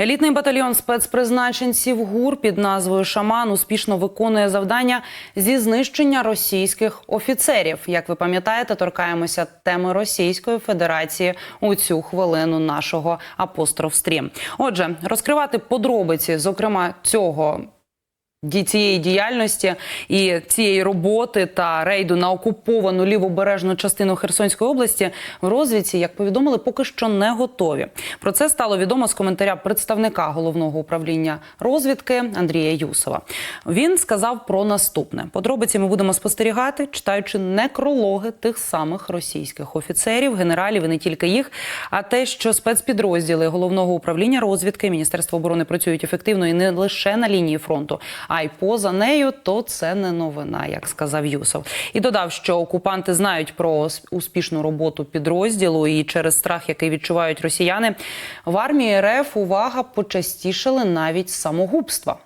Елітний батальйон спецпризначенців ГУР під назвою Шаман успішно виконує завдання зі знищення російських офіцерів. Як ви пам'ятаєте, торкаємося теми Російської Федерації у цю хвилину нашого апостроф стрім. Отже, розкривати подробиці, зокрема цього. Цієї діяльності і цієї роботи та рейду на окуповану лівобережну частину Херсонської області в розвідці, як повідомили, поки що не готові. Про це стало відомо з коментаря представника головного управління розвідки Андрія Юсова. Він сказав про наступне: подробиці ми будемо спостерігати, читаючи некрологи тих самих російських офіцерів, генералів і не тільки їх, а те, що спецпідрозділи головного управління розвідки Міністерства оборони працюють ефективно і не лише на лінії фронту, а й поза нею, то це не новина, як сказав Юсов. І додав, що окупанти знають про успішну роботу підрозділу і через страх, який відчувають росіяни, в армії РФ увага почастішили навіть самогубства.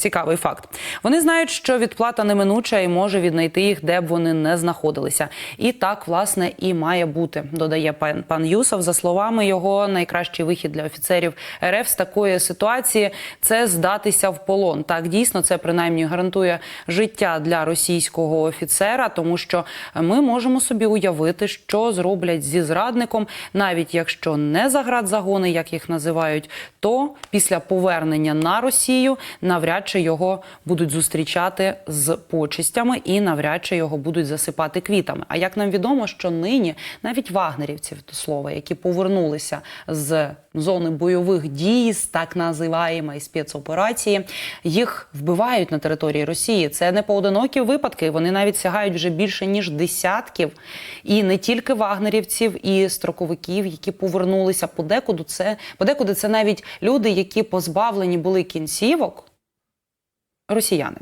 Цікавий факт. Вони знають, що відплата неминуча і може віднайти їх, де б вони не знаходилися. І так, власне, і має бути, додає пан, пан Юсов. За словами його, найкращий вихід для офіцерів РФ з такої ситуації це здатися в полон. Так, дійсно, це принаймні гарантує життя для російського офіцера, тому що ми можемо собі уявити, що зроблять зі зрадником, навіть якщо не заградзагони, як їх називають, то після повернення на Росію навряд чи його будуть зустрічати з почистями і навряд чи його будуть засипати квітами. А як нам відомо, що нині навіть вагнерівців до слова, які повернулися з зони бойових дій, з так називаємої спецоперації, їх вбивають на території Росії. Це не поодинокі випадки. Вони навіть сягають вже більше ніж десятків. І не тільки вагнерівців і строковиків, які повернулися подекуди. Це подекуди це навіть люди, які позбавлені були кінцівок росіяни.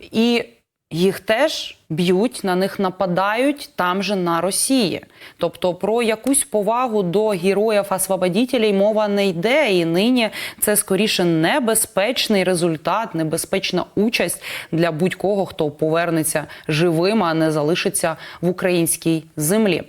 І їх теж б'ють, на них нападають там же на Росії. Тобто про якусь повагу до героїв освободітелей мова не йде. І нині це скоріше небезпечний результат, небезпечна участь для будь-кого, хто повернеться живим, а не залишиться в українській землі.